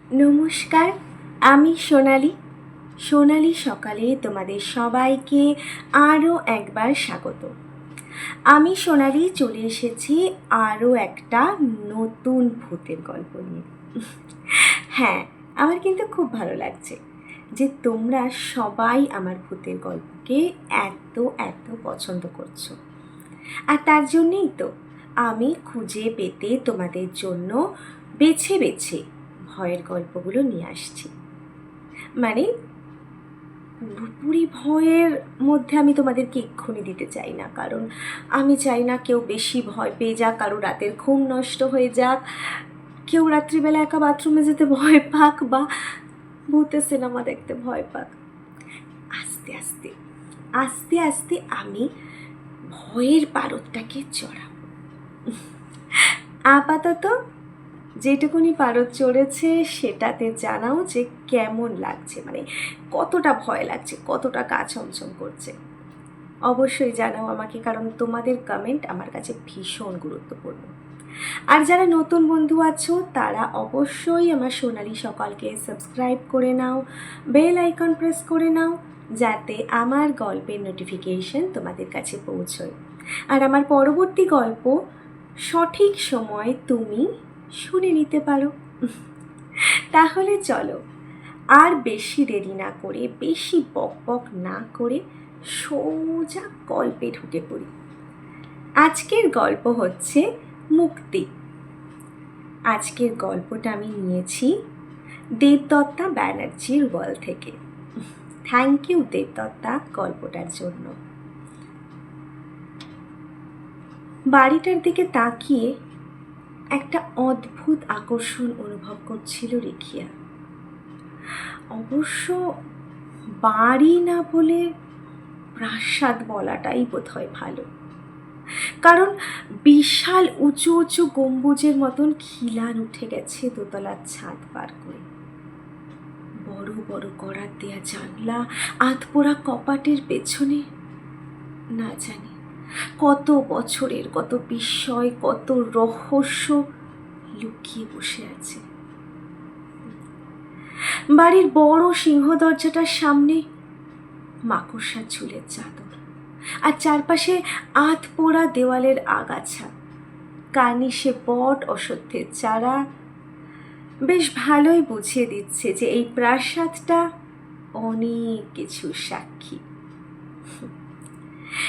নমস্কার, আমি সোনালি। সোনালি সকালে তোমাদের সবাইকে আরও একবার স্বাগত। আমি সোনালি চলে এসেছি আরও একটা নতুন ভূতের গল্প নিয়ে। হ্যাঁ আমার কিন্তু খুব ভালো লাগছে যে তোমরা সবাই আমার ভূতের গল্পকে এত এত পছন্দ করছ। আর তার জন্যেই তো আমি খুঁজে পেতে তোমাদের জন্য বেছে বেছে ভয়ের গল্পগুলো নিয়ে আসছি। মানে পুরোপুরি ভয়ের মধ্যে আমি তোমাদেরকে এক্ষুনি দিতে চাই না, কারণ আমি চাই না কেউ বেশি ভয় পেয়ে যাক, কারও রাতের ঘুম নষ্ট হয়ে যাক, কেউ রাত্রিবেলা একা বাথরুমে যেতে ভয় পাক বা ভূতের সিনেমা দেখতে ভয় পাক। আস্তে আস্তে আস্তে আস্তে আমি ভয়ের পারদটাকে চড়াবো। আপাতত যেটুকুনি পারদ চড়েছে, সেটাতে জানাও যে কেমন লাগছে মানে কতটা ভয় লাগছে, কতটা গা ছমছম করছে। অবশ্যই জানাও আমাকে, কারণ তোমাদের কমেন্ট আমার কাছে ভীষণ গুরুত্বপূর্ণ। আর যারা নতুন বন্ধু আছো, তারা অবশ্যই আমার সোনালি সকালকে সাবস্ক্রাইব করে নাও বেল আইকন প্রেস করে নাও, যাতে আমার গল্পের নোটিফিকেশন তোমাদের কাছে পৌঁছয়। আর আমার পরবর্তী গল্প, সঠিক সময় তুমি শুনে নিতে পারো। তাহলে চলো, আর বেশি দেরি না করে, বেশি বক বক না করে সোজা গল্পে ঢুকে পড়ি। আজকের গল্প হচ্ছে মুক্তি। আজকের গল্পটা আমি নিয়েছি দেবদত্তা ব্যানার্জির ওয়াল থেকে। থ্যাংক ইউ দেবদত্তা, গল্পটার জন্য। বাড়িটার দিকে তাকিয়ে একটা অদ্ভুত আকর্ষণ অনুভব করছিল রেখিয়া অবশ্য বাড়ি না বলে প্রাসাদ বলাটাই বোধ হয় ভালো। কারণ বিশাল উঁচু উঁচু গম্বুজের মতন খিলান উঠে গেছে দোতলার ছাদ পার করে। বড় বড় করার দেয়া জানলা, আধপোড়া কপাটের পেছনে, না জানি। কত বছরের, কত বিস্ময়, কত রহস্য লুকিয়ে বসে আছে। বাড়ির বড় সিংহ দরজাটার সামনে মাকড়সা ঝুলের চাদর আর চারপাশে আধ পোড়া দেওয়ালের আগাছা। কার্নিশে বট অসত্যের চারা। বেশ ভালোই বুঝিয়ে দিচ্ছে যে এই প্রাসাদটা অনেক কিছু সাক্ষী।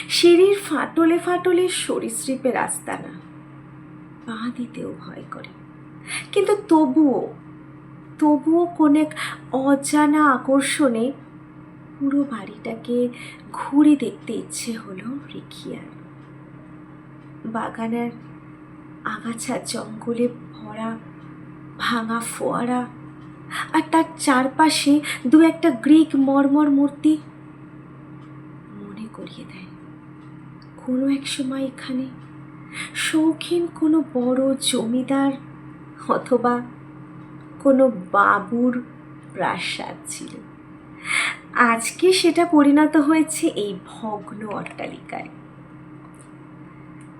সিঁড়ির ফাটলে ফাটলে সরীসৃপের আস্তানা পা দিতেও ভয় করে। কিন্তু তবুও তবুও কোন এক অজানা আকর্ষণে পুরো বাড়িটাকে ঘুরে দেখতে ইচ্ছে হলো রিখিয়ার বাগানের আগাছা জঙ্গলে ভরা, ভাঙা ফোয়ারা আর তার চারপাশে দু একটা গ্রিক মর্মর মূর্তি মনে করিয়ে দেয়। কোনো এক সময় এখানে শৌখিন কোনো বড় জমিদার অথবা কোনো বাবুর প্রাসাদ ছিল। আজকে সেটা পরিণত হয়েছে এই ভগ্ন অট্টালিকায়।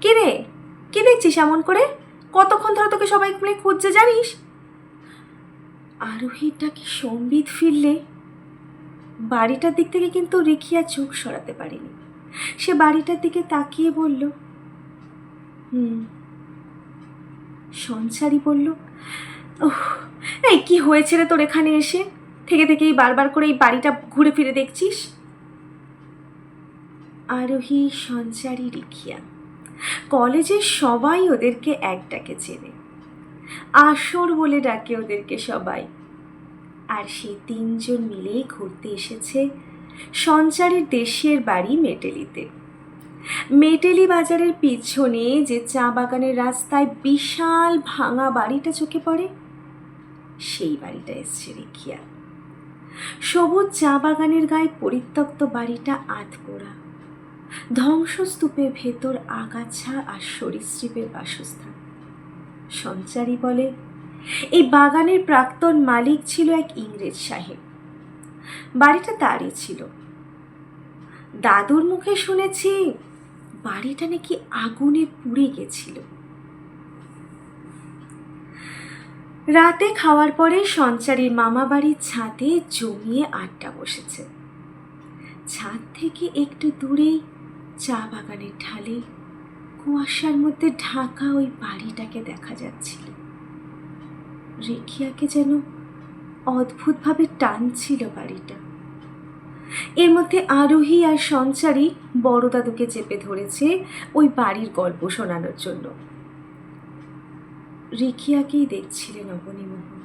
কে রে কে দেখছিস এমন করে? কতক্ষণ ধরে তোকে সবাই মিলে খুঁজছে, জানিস? আরোহীটা কি সম্বিত ফিরলে? বাড়িটার দিক থেকে কিন্তু রেখিয়া চোখ সরাতে পারেনি। সে বাড়িটার দিকে তাকিয়ে বলল, হুম। সঞ্চারী বলল এই কি হয়েছে রে তোর এখানে এসে? থেকে থেকেই বারবার করে এই বাড়িটা ঘুরে ফিরে দেখছিস? আরোহী সঞ্চারী রিখিয়া কলেজে সবাই ওদেরকে এক ডাকে চেনে। আসর বলে ডাকে ওদেরকে সবাই। আর সেই তিনজন মিলেই ঘুরতে এসেছে সঞ্চারের দেশের বাড়ি মেটেলিতে। মেটেলি বাজারের পিছনে যে চা বাগানের রাস্তায় বিশাল ভাঙা বাড়িটা চোখে পড়ে, সেই বাড়িটা এসছে রেখিয়া সবুজ চা বাগানের গায়ে পরিত্যক্ত বাড়িটা আধপোড়া। ধ্বংসস্তূপের ভেতর আগাছা আর সরীসৃপের বাসস্থান। সঞ্চারী বলে, এই বাগানের প্রাক্তন মালিক ছিল এক ইংরেজ সাহেব। বাড়িটা তারই ছিল। দাদুর মুখে শুনেছি বাড়িটা নাকি আগুনে পুড়ে গেছিল। রাতে খাওয়ার পরে সঞ্চারীর মামা বাড়ির ছাদে জমিয়ে আড্ডা বসেছে। ছাদ থেকে একটু দূরেই চা বাগানের ঢালে কুয়াশার মধ্যে ঢাকা ওই বাড়িটাকে দেখা যাচ্ছিল। রেখিয়াকে যেন অদ্ভুতভাবে টানছিল বাড়িটা। এর মধ্যে আরোহী আর সঞ্চারী বড় দাদুকে চেপে ধরেছে ওই বাড়ির গল্প শোনানোর জন্য। রেখিয়াকেই দেখছিলেন অবনীমোহন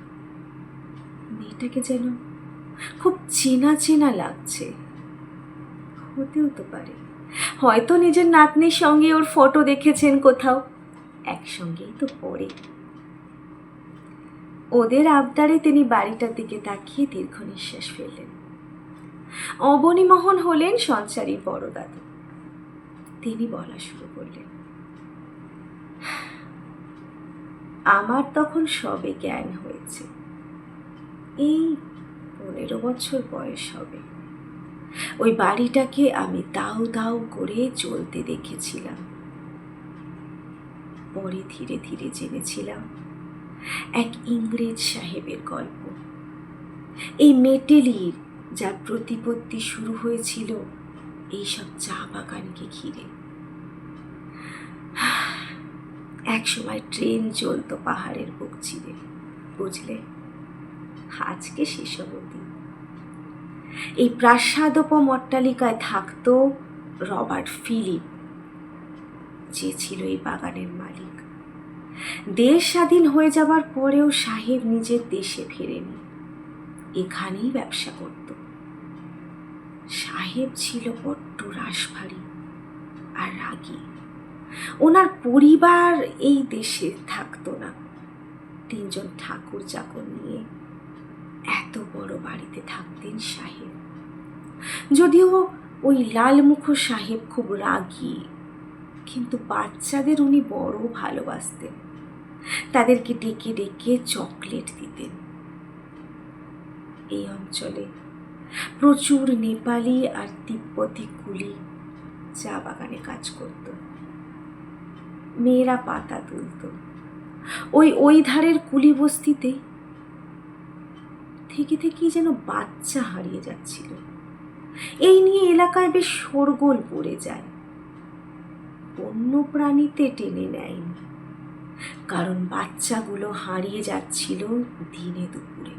মেয়েটাকে যেন খুব চেনা চেনা লাগছে। হতেও তো পারে। হয়তো নিজের নাতনির সঙ্গে ওর ফটো দেখেছেন কোথাও। একসঙ্গেই তো পড়ে। ওদের আবদারে তিনি বাড়িটার দিকে তাকিয়ে দীর্ঘ নিঃশ্বাস ফেললেন। অবনীমোহন হলেন সঞ্চারীর বড় দাদু। তিনি বলা শুরু করলেন, আমার তখন সবে জ্ঞান হয়েছে। এই পনেরো বছর বয়স হবে। ওই বাড়িটাকে আমি দাউ দাউ করে চলতে দেখেছিলাম। পরে ধীরে ধীরে জেনেছিলাম এক ইংরেজ সাহেবের গল্প। এই মেটেলির যার প্রতিপত্তি শুরু হয়েছিল, এইসব চা বাগানকে ঘিরে। এক সময় ট্রেন চলতো পাহাড়ের বুক চিরে, বুঝলে? আজকে সেসব অতীত এই প্রাসাদোপম অট্টালিকায় থাকতো রবার্ট ফিলিপ, যে ছিল এই বাগানের মালিক। দেশ স্বাধীন হয়ে যাবার পরেও সাহেব নিজের দেশে ফেরেনি। এখানেই ব্যবসা করত। সাহেব ছিল বড্ড রাশভারী আর রাগী। ওনার পরিবার এই দেশে থাকতো না। তিনজন ঠাকুর চাকর নিয়ে এত বড় বাড়িতে থাকতেন সাহেব। যদিও ওই লালমুখ সাহেব খুব রাগী, কিন্তু বাচ্চাদের উনি বড় ভালোবাসতেন। তাদেরকে ডেকে ডেকে চকলেট দিতেন। এই অঞ্চলে প্রচুর নেপালি আর তিব্বতী কুলি চা বাগানে কাজ করত। মেয়েরা পাতা তুলত। ওই ওই ধারের কুলি বস্তিতে থেকে থেকেই যেন বাচ্চা হারিয়ে যাচ্ছিল। এই নিয়ে এলাকায় বেশ শোরগোল পড়ে যায়। বন্য প্রাণীতে টেনে নেয়নি। কারণ বাচ্চাগুলো হারিয়ে যাচ্ছিল দিনে দুপুরে।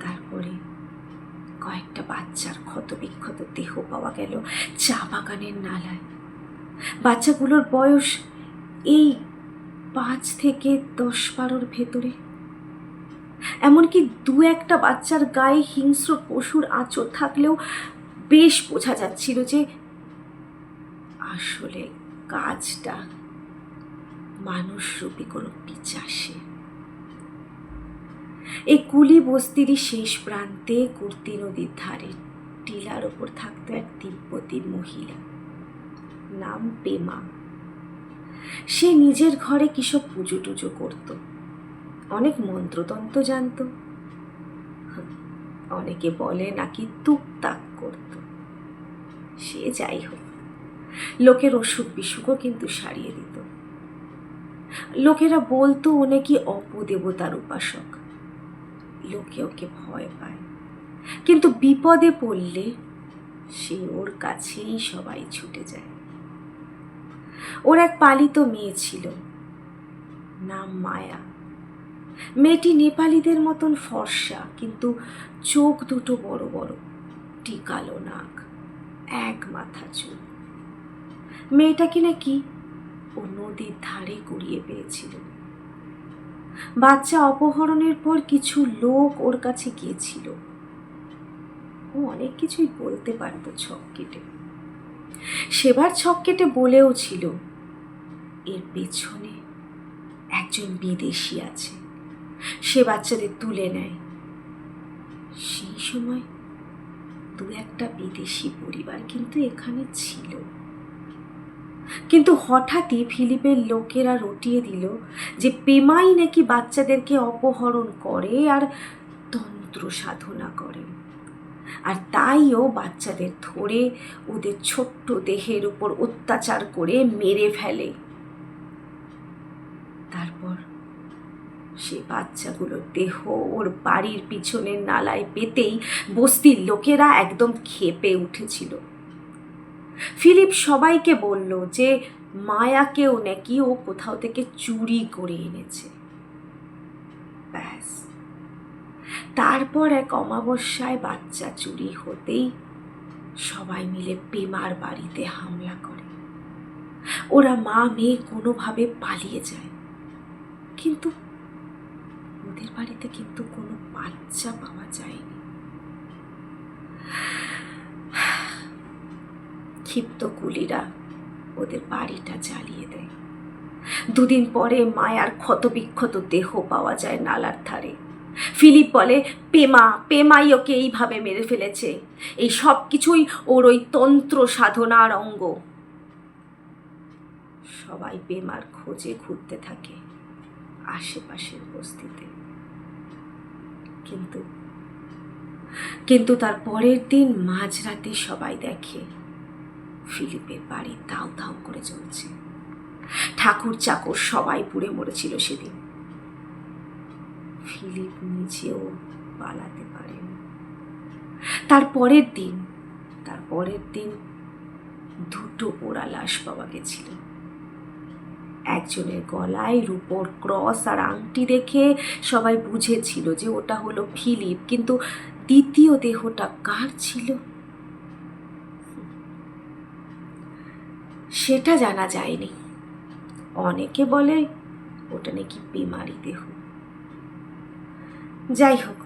তারপরে কয়েকটা বাচ্চার ক্ষতবিক্ষত দেহ পাওয়া গেল চা বাগানের নালায়। বাচ্চাগুলোর বয়স এই পাঁচ থেকে দশ বারোর ভেতরে। এমনকি দু একটা বাচ্চার গায়ে হিংস্র পশুর আঁচড় থাকলেও বেশ বোঝা যাচ্ছিল যে আসলে কাজটা মানুষরূপী কোনো পিচাসে এই কুলি বস্তিরই শেষ প্রান্তে কুর্তি নদীর ধারে টিলার ওপর থাকতো এক তিব্বতী মহিলা। নাম পেমা। সে নিজের ঘরে কিসব পুজো টুজো করত। অনেক মন্ত্রতন্ত্র জানত। অনেকে বলে নাকি তুকতাক করত। সে যাই হোক, লোকের অসুখ বিসুখও কিন্তু সারিয়ে দিত। লোকেরা বলতো, ও নাকি অপদেবতার উপাসক। লোকে ওকে ভয় পায়। কিন্তু বিপদে পড়লে সে ওর কাছেই সবাই ছুটে যায়। ওর এক পালিত মেয়ে ছিল, নাম মায়া। মেয়েটি নেপালিদের মতন ফর্সা, কিন্তু চোখ দুটো বড় বড়, টিকালো নাক, এক মাথা চুল। মেয়েটাকে নাকি ও নদীর ধারে কুড়িয়ে পেয়েছিল। বাচ্চা অপহরণের পর কিছু লোক ওর কাছে গিয়েছিল। ও অনেক কিছুই বলতে পারতো ছক কেটে। সেবার ছক কেটে বলেও ছিল, এর পেছনে একজন বিদেশি আছে। সে বাচ্চাদের তুলে নেয়। সেই সময় দু একটা বিদেশি পরিবার কিন্তু এখানে ছিল। কিন্তু হঠাৎই ফিলিপের লোকেরা রটিয়ে দিল যে পেমাই নাকি বাচ্চাদেরকে অপহরণ করে আর তন্ত্র সাধনা করে। আর তাইও বাচ্চাদের ধরে ওদের ছোট্ট দেহের উপর অত্যাচার করে মেরে ফেলে। তারপর সে বাচ্চাগুলোর দেহ ওর বাড়ির পিছনের নালায় পেতেই বস্তির লোকেরা একদম খেপে উঠেছিল। ফিলিপ সবাইকে বলল যে মায়াকেও নাকি ও কোথাও থেকে চুরি করে এনেছে। ব্যাস। তারপর এক অমাবস্যায় বাচ্চা চুরি হতেই সবাই মিলে পেমার বাড়িতে হামলা করে। ওরা মা, মেয়ে কোনোভাবে পালিয়ে যায়। কিন্তু ওদের বাড়িতে কিন্তু কোনো বাচ্চা পাওয়া যায়নি। ক্ষিপ্ত কুলিরা ওদের বাড়িটা জ্বালিয়ে দেয়। দুদিন পরে মায়ার ক্ষতবিক্ষত দেহ পাওয়া যায় নালার ধারে। ফিলিপ বলে, পেমা, পেমাই ওকে এইভাবে মেরে ফেলেছে। এই সব কিছুই ওর ওই তন্ত্র সাধনার অঙ্গ। সবাই পেমার খোঁজে ঘুরতে থাকে আশেপাশের বস্তিতে। কিন্তু কিন্তু তার পরের দিন মাঝরাতে সবাই দেখে ফিলিপের বাড়ি দাউ দাউ করে চলছে। ঠাকুর চাকর সবাই পুড়ে মরেছিল সেদিন। ফিলিপ নিজেও পালাতে পারেন। তার পরের দিন, তার পরের দিন দুটো পোড়া লাশ পাওয়া গেছিল। একজনের গলায় রূপোর ক্রস আর আংটি দেখে সবাই বুঝেছিল যে ওটা হলো ফিলিপ, কিন্তু দ্বিতীয় দেহটা কার ছিল? সেটা জানা যায়নি। অনেকে বলে, ওটা নাকি বেমারি দেহ। যাই হোক,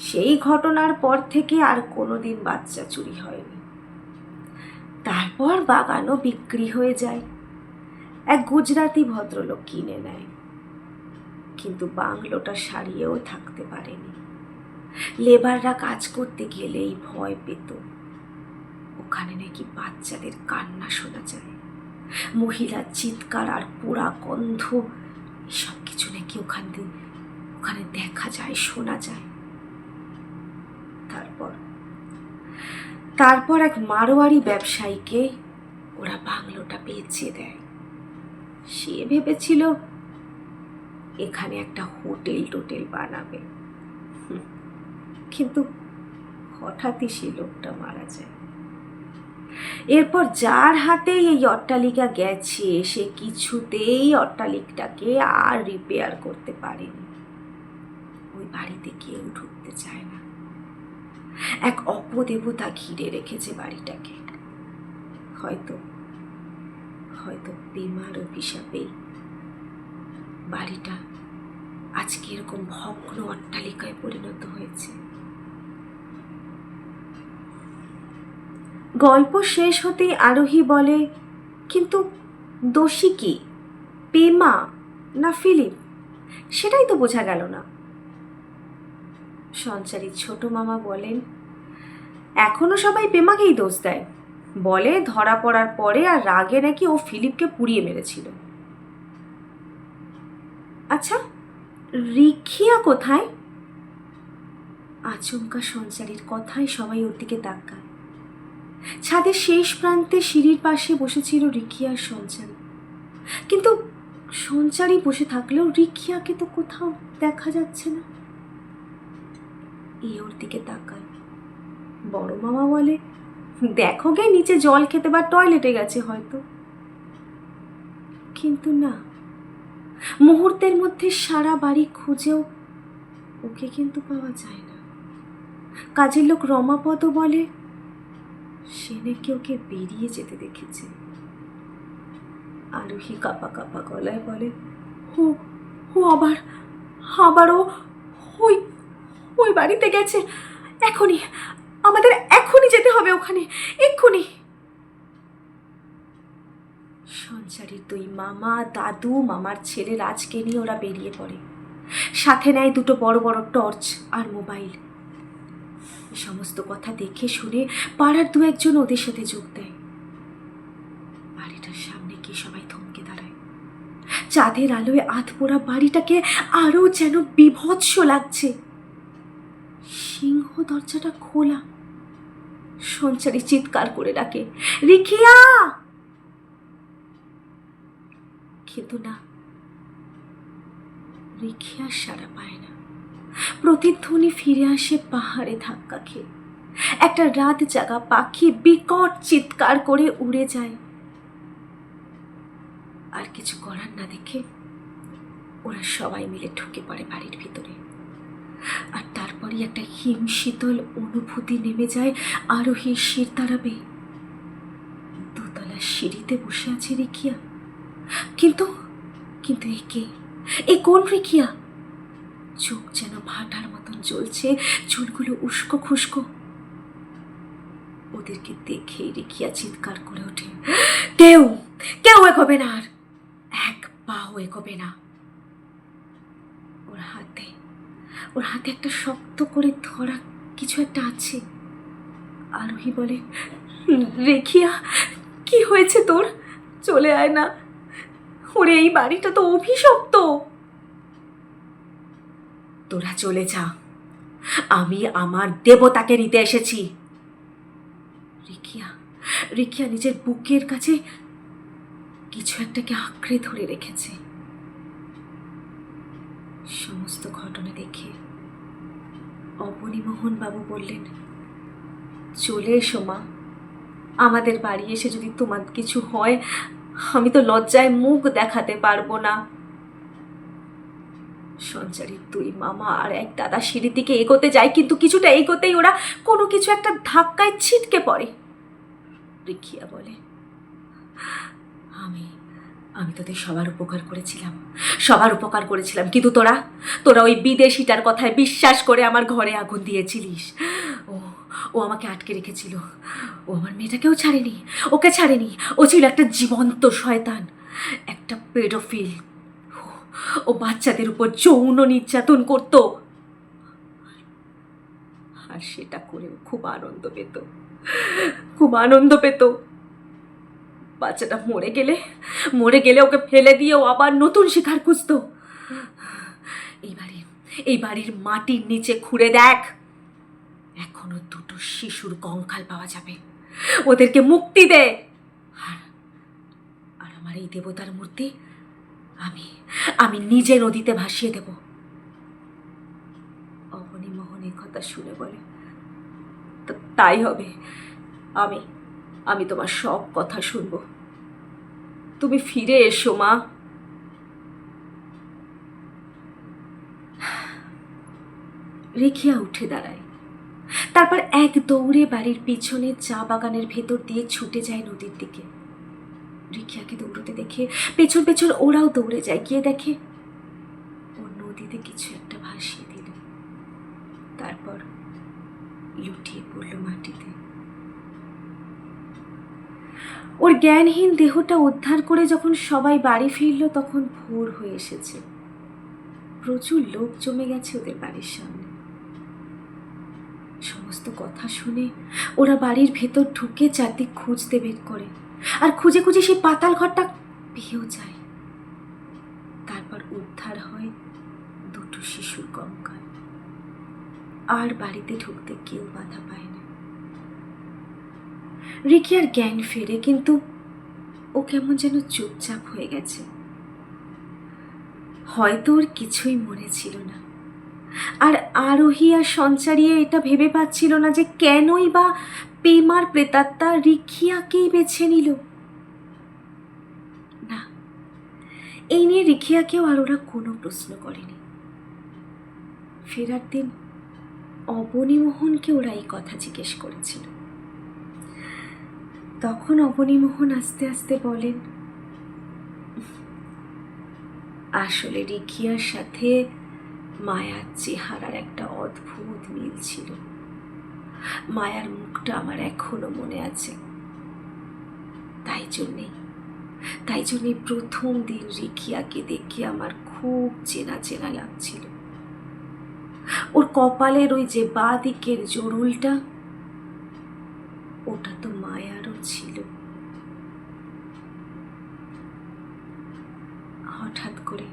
সেই ঘটনার পর থেকে আর কোনোদিন বাচ্চা চুরি হয়নি। তারপর বাগানও বিক্রি হয়ে যায়। এক গুজরাতি ভদ্রলোক কিনে নেয়। কিন্তু বাংলোটা সারিয়েও থাকতে পারেনি। লেবাররা কাজ করতে গেলেই ভয় পেত। ওখানে নাকি বাচ্চাদের কান্না শোনা যায়। মহিলার চিৎকার আর পোড়া গন্ধ, এসব কিছু নাকি ওখান দিয়ে, ওখানে দেখা যায়, শোনা যায়। তারপর তারপর এক মারোয়ারি ব্যবসায়ীকে ওরা বাংলোটা বেচে দেয়। সে ভেবেছিল, এখানে একটা হোটেল টোটেল বানাবে। কিন্তু হঠাৎই সে লোকটা মারা যায়। এরপর যার হাতেই এই অট্টালিকা গেছে, সে কিছুতেই অট্টালিকাটাকে আর রিপেয়ার করতে পারেনি। ওই বাড়িতে কেউ ঢুকতে চায় না। এক অপদেবতা ঘিরে রেখেছে বাড়িটাকে। হয়তো হয়তো বেমার অভিশাপেই বাড়িটা আজকে এরকম ভগ্ন অট্টালিকায় পরিণত হয়েছে। গল্প শেষ হতেই আরোহী বলে, কিন্তু দোষী কি? পেমা না ফিলিপ? সেটাই তো বোঝা গেল না। সঞ্চারী ছোট মামা বলেন, এখনও সবাই পেমাকেই দোষ দেয়। বলে ধরা পড়ার পরে আর রাগে নাকি ও ফিলিপকে পুড়িয়ে মেরেছিল। আচ্ছা রিখিয়া কোথায়? আচমকা সঞ্চারীর কথায় সবাই ওর দিকে তাকায়। ছাদের শেষ প্রান্তে সিঁড়ির পাশে বসেছিল আর সঞ্চারী। কিন্তু সঞ্চারী বসে থাকলেও রিখিয়াকে তো কোথাও দেখা যাচ্ছে না। ওর দিকে তাকায়। বড় মামা বলে, দেখো গে, নিচে জল খেতে বা টয়লেটে গেছে হয়তো। কিন্তু না, মুহূর্তের মধ্যে সারা বাড়ি খুঁজেও ওকে কিন্তু পাওয়া যায় না। কাজের লোক রমাপদ বলে সে নাকি ওকে বেরিয়ে যেতে দেখেছে। আরোহী কাপা কাপা গলায় বলে ও ও আবার আবারও ওই ওই বাড়িতে গেছে। এখনই, আমাদের এখনই যেতে হবে ওখানে, এক্ষুনি। সঞ্চারীর দুই মামা, দাদু, মামার ছেলে রাজকে নিয়ে ওরা বেরিয়ে পড়ে। সাথে নেয় দুটো বড় বড় টর্চ আর মোবাইল। সমস্ত কথা দেখে শুনে পাড়ার দু একজন ওদের সাথে যোগ দেয়। বাড়িটার সামনে কি সবাই থমকে দাঁড়ায়। চাঁদের আলোয় আধ পোড়া বাড়িটাকে আরও যেন বিভৎস লাগছে। সিংহ দরজাটা খোলা। সঞ্চারী চিৎকার করে ডাকে, রিখিয়া! কিন্তু না রেখে আর সারা পায় না। প্রতিধ্বনি ফিরে আসে পাহাড়ে ধাক্কা খেয়ে। একটা রাত জাগা পাখি বিকট চিৎকার করে উড়ে যায়। আর কিছু করার না দেখে ওরা সবাই মিলে ঢুকে পড়ে বাড়ির ভিতরে। আর তারপরই একটা হিম শীতল অনুভূতি নেমে যায় আরোহীর শির দাঁড়াবে দোতলার সিঁড়িতে বসে আছে রেখিয়া কিন্তু কিন্তু এ কে? এ কোন রেখিয়া চোখ যেন ভাটার মতন জ্বলছে, চুলগুলো উস্কো খুস্কো। ওদেরকে দেখে রেখিয়া চিৎকার করে ওঠে। কেউ কেউ এগোবে না আর। এক পাও এগোবে না। ওর হাতে ওর হাতে একটা শক্ত করে ধরা কিছু একটা আছে। আরোহী বলে রেখিয়া কি হয়েছে তোর? চলে আয় না। ওরে এই বাড়িটা তো অভিশপ্ত! তোরা চলে যা। আমি আমার দেবতাকে নিতে এসেছি। রিকিয়া রিকিয়া নিজের বুকের কাছে কিছু একটাকে আঁকড়ে ধরে রেখেছে। সমস্ত ঘটনা দেখে অবনীমোহন বাবু বললেন, চলে এসো মা। আমাদের বাড়ি এসে যদি তোমার কিছু হয়, আমি তো লজ্জায় মুখ দেখাতে পারব না। সঞ্চারীর দুই মামা আর এক দাদা সিঁড়ির দিকে এগোতে যায়, কিন্তু কিছুটা এগোতেই ওরা কোনো কিছু একটা ধাক্কায় ছিটকে পড়ে। রিখিয়া বলে, আমি আমি তোদের সবার উপকার করেছিলাম, সবার উপকার করেছিলাম। কিন্তু তোরা তোরা ওই বিদেশিটার কথায় বিশ্বাস করে আমার ঘরে আগুন দিয়েছিলিস। ও ও আমাকে আটকে রেখেছিল। ও আমার মেয়েটাকেও ছাড়েনি, ওকে ছাড়েনি। ও ছিল একটা জীবন্ত শয়তান, একটা পেডোফিল। ও বাচ্চাদের উপর যৌন নির্যাতন করত। আর সেটা করেও খুব আনন্দ পেত। খুব আনন্দ পেত। বাচ্চাটা মরে গেলে মরে গেলে ওকে ফেলে দিয়ে ও আবার নতুন শিকার খুঁজত। এই বাড়ি, এই বাড়ির মাটির নিচে খুঁড়ে দেখ। এখনও দুটো শিশুর কঙ্কাল পাওয়া যাবে। ওদেরকে মুক্তি দে। আর আমার এই দেবতার মূর্তি আমি আমি নিজে নদীতে ভাসিয়ে দেব। অবনী মোহন কথা শুনে বলে, "তা- তাই হবে। আমি আমি তোমার সব কথা শুনব। তুমি ফিরে এসো, মা। রেখিয়া উঠে দাঁড়ায়। তারপর এক দৌড়ে বাড়ির পিছনে চা বাগানের ভেতর দিয়ে ছুটে যায় নদীর দিকে। রিখিয়াকে দৌড়তে দেখে পেছন পেছন ওরাও দৌড়ে যায়, গিয়ে দেখে ও নদীতে কিছু একটা ভাসিয়ে দিল। তারপর লুটিয়ে পড়ল মাটিতে। ওর জ্ঞানহীন দেহটা উদ্ধার করে যখন সবাই বাড়ি ফিরল, তখন ভোর হয়ে এসেছে। প্রচুর লোক জমে গেছে ওদের বাড়ির সামনে। সমস্ত কথা শুনে ওরা বাড়ির ভেতর ঢুকে চারদিক খুঁজতে বের করে। আর খুঁজে খুঁজে সেই পাতাল ঘরটা পেয়েও যায়। তারপর উদ্ধার হয় দুটো শিশুর কঙ্কাল। আর বাড়িতে ঢুকতে কেউ বাধা পায় না। রিকি আর জ্ঞান ফেরে, কিন্তু ও কেমন যেন চুপচাপ হয়ে গেছে। হয়তো ওর কিছুই মনে ছিল না। আর আরোহী আর সঞ্চারিয়ে এটা ভেবে পাচ্ছিল না যে কেনই বা পেমার প্রেতাত্মা রিখিয়াকেই বেছে নিল। না, এই নিয়ে রিখিয়াকেও আর ওরা কোনো প্রশ্ন করেনি। ফেরার দিন অবনীমোহনকে ওরা এই কথা জিজ্ঞেস করেছিল। তখন অবনীমোহন আস্তে আস্তে বলেন, আসলে রিখিয়ার সাথে মায়ার চেহারার একটা অদ্ভুত মিল ছিল। মায়ার মুখটা আমার এখনও মনে আছে। তাই জন্যেই, তাই জন্যে প্রথম দিন রিখিয়াকে দেখে আমার খুব চেনা চেনা লাগছিল। ওর কপালের ওই যে বা দিকের জরুলটা, ওটা তো মায়ারও ছিল। হঠাৎ করে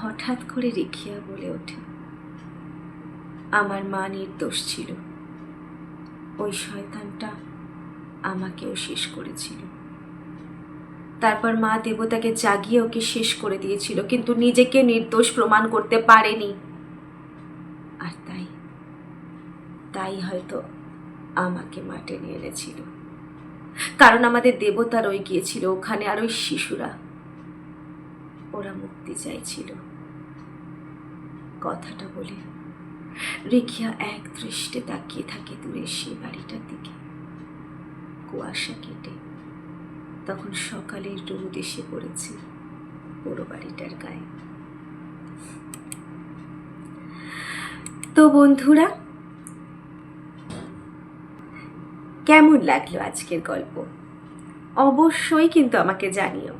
হঠাৎ করে রেখিয়া বলে ওঠে। আমার মা নির্দোষ ছিল। ওই শয়তানটা আমাকেও শেষ করেছিল। তারপর মা দেবতাকে জাগিয়ে ওকে শেষ করে দিয়েছিল, কিন্তু নিজেকে নির্দোষ প্রমাণ করতে পারেনি। আর তাই তাই হয়তো আমাকে মাঠে নিয়ে এনেছিল। কারণ আমাদের দেবতা রয়ে গিয়েছিল ওখানে, আর ওই শিশুরা ওরা মুক্তি চাইছিল। কথাটা বলে। রেখিয়া এক দৃষ্টে তাকিয়ে থাকে দূরে সে বাড়িটার দিকে। কুয়াশা কেটে। তখন সকালের রোদ এসে পড়েছে পুরো বাড়িটার গায়ে। তো বন্ধুরা, কেমন লাগল আজকের গল্প? অবশ্যই কিন্তু আমাকে জানিও।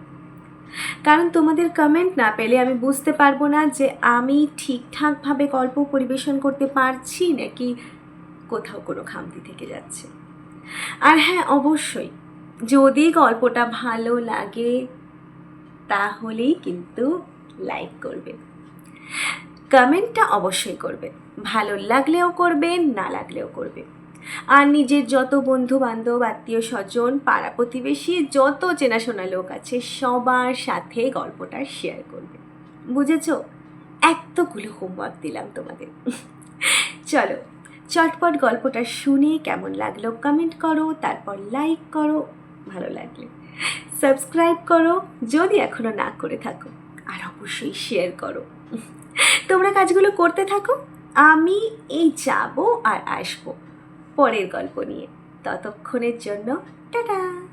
কারণ তোমাদের কমেন্ট না পেলে আমি বুঝতে পারব না যে আমি ঠিকঠাকভাবে গল্প পরিবেশন করতে পারছি নাকি কোথাও কোনো খামতি থেকে যাচ্ছে। আর হ্যাঁ অবশ্যই, যদি গল্পটা ভালো লাগে, তাহলেই কিন্তু লাইক করবে। কমেন্টটা অবশ্যই করবে। ভালো লাগলেও করবে, না লাগলেও করবে। আর নিজের যত বন্ধু বান্ধব আত্মীয় স্বজন পাড়া প্রতিবেশী, যত চেনাশোনা লোক আছে, সবার সাথে গল্পটা শেয়ার করবে। বুঝেছ? এতগুলো হোমওয়ার্ক দিলাম তোমাদের। চলো, চটপট গল্পটা শুনে কেমন লাগল কমেন্ট করো, তারপর লাইক করো, ভালো লাগলে। সাবস্ক্রাইব করো, যদি এখনও না করে থাকো, আর অবশ্যই শেয়ার করো। তোমরা কাজগুলো করতে থাকো, আমি এই যাব আর আসব। পরের গল্প নিয়ে। ততক্ষণের জন্য টাটা!